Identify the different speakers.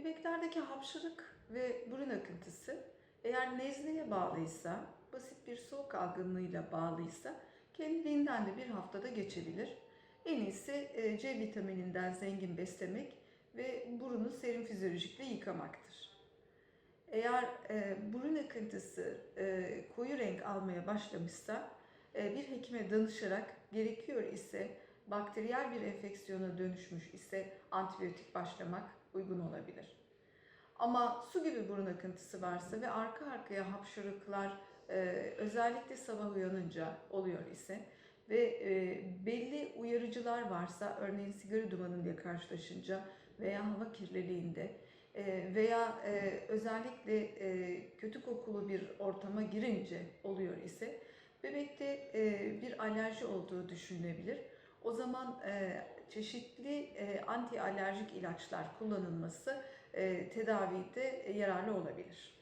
Speaker 1: Bebeklerdeki hapşırık ve burun akıntısı eğer nezleye bağlıysa, basit bir soğuk algınlığıyla bağlıysa kendiliğinden de bir haftada geçebilir. En iyisi e, C vitamininden zengin beslemek ve burunu serum fizyolojikle yıkamaktır. Eğer e, burun akıntısı e, koyu renk almaya başlamışsa bir hekime danışarak gerekiyor ise bakteriyel bir enfeksiyona dönüşmüş ise antibiyotik başlamak uygun olabilir. Ama su gibi burun akıntısı varsa ve arka arkaya hapşırıklar e, özellikle sabah uyanınca oluyor ise ve e, belli uyarıcılar varsa örneğin sigara dumanıyla karşılaşınca veya hava kirliliğinde e, veya özellikle kötü kokulu bir ortama girince oluyor ise bebekte bir alerji olduğu düşünülebilir. O zaman e, çeşitli e, anti alerjik ilaçlar kullanılması e, tedavide yararlı olabilir.